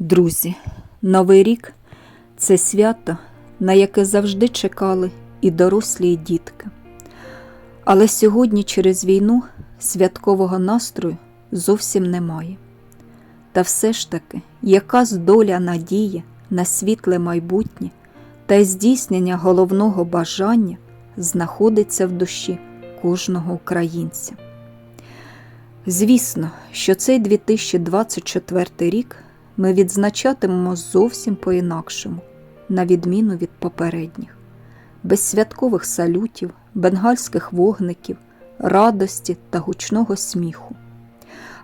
Друзі, Новий рік це свято, на яке завжди чекали і дорослі, і дітки. Але сьогодні через війну святкового настрою зовсім немає. Та все ж таки, якась доля надії на світле майбутнє та здійснення головного бажання знаходиться в душі кожного українця. Звісно, що цей 2024 рік ми відзначатимемо зовсім по-інакшому, на відміну від попередніх, без святкових салютів, бенгальських вогників, радості та гучного сміху.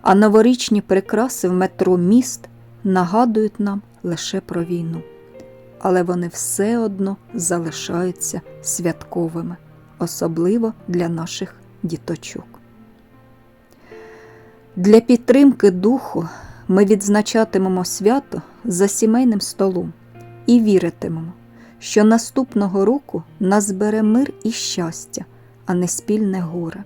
А новорічні прикраси в метро міст нагадують нам лише про війну, але вони все одно залишаються святковими, особливо для наших діточок. Для підтримки духу ми відзначатимемо свято за сімейним столом і віритимемо, що наступного року нас бере мир і щастя, а не спільне горе.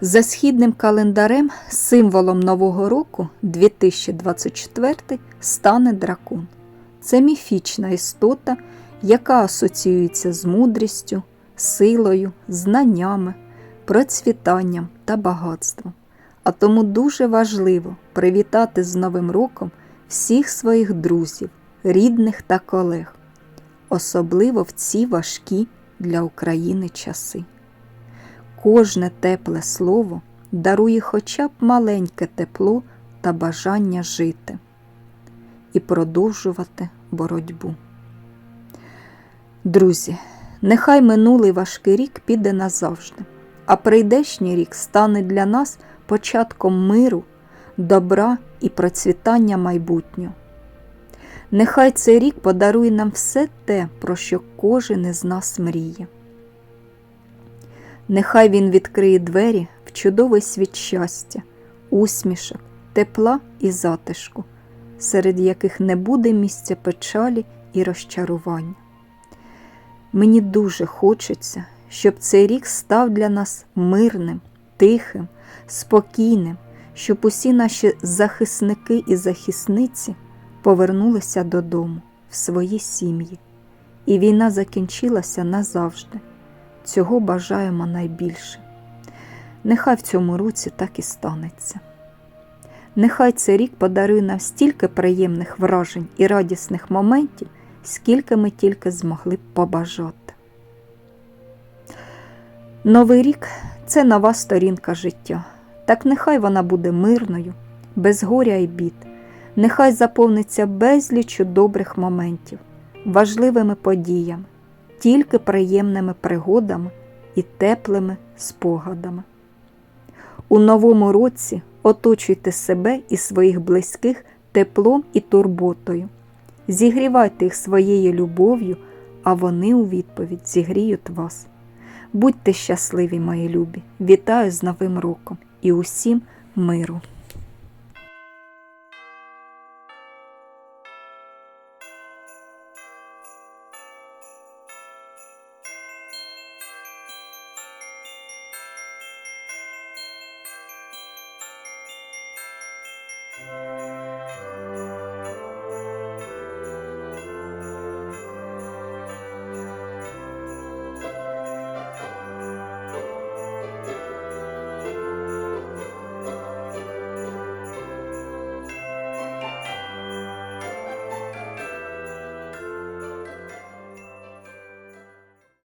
За східним календарем символом Нового року 2024 стане дракон. Це міфічна істота, яка асоціюється з мудрістю, силою, знаннями, процвітанням та багатством. А тому дуже важливо привітати з Новим роком всіх своїх друзів, рідних та колег, особливо в ці важкі для України часи. Кожне тепле слово дарує хоча б маленьке тепло та бажання жити і продовжувати боротьбу. Друзі, нехай минулий важкий рік піде назавжди, а прийдешній рік стане для нас початком миру, добра і процвітання майбутнього. Нехай цей рік подарує нам все те, про що кожен із нас мріє. Нехай він відкриє двері в чудовий світ щастя, усмішок, тепла і затишку, серед яких не буде місця печалі і розчарування. Мені дуже хочеться, щоб цей рік став для нас мирним, тихим, спокійним, щоб усі наші захисники і захисниці повернулися додому, в свої сім'ї, і війна закінчилася назавжди. Цього бажаємо найбільше. Нехай в цьому році так і станеться. Нехай цей рік подарує нам стільки приємних вражень і радісних моментів, скільки ми тільки змогли побажати. Новий рік це нова сторінка життя. Так нехай вона буде мирною, без горя і бід, нехай заповниться безліччю добрих моментів, важливими подіями, тільки приємними пригодами і теплими спогадами. У новому році оточуйте себе і своїх близьких теплом і турботою, зігрівайте їх своєю любов'ю, а вони у відповідь зігріють вас. Будьте щасливі, мої любі! Вітаю з Новим роком і усім миру! Thank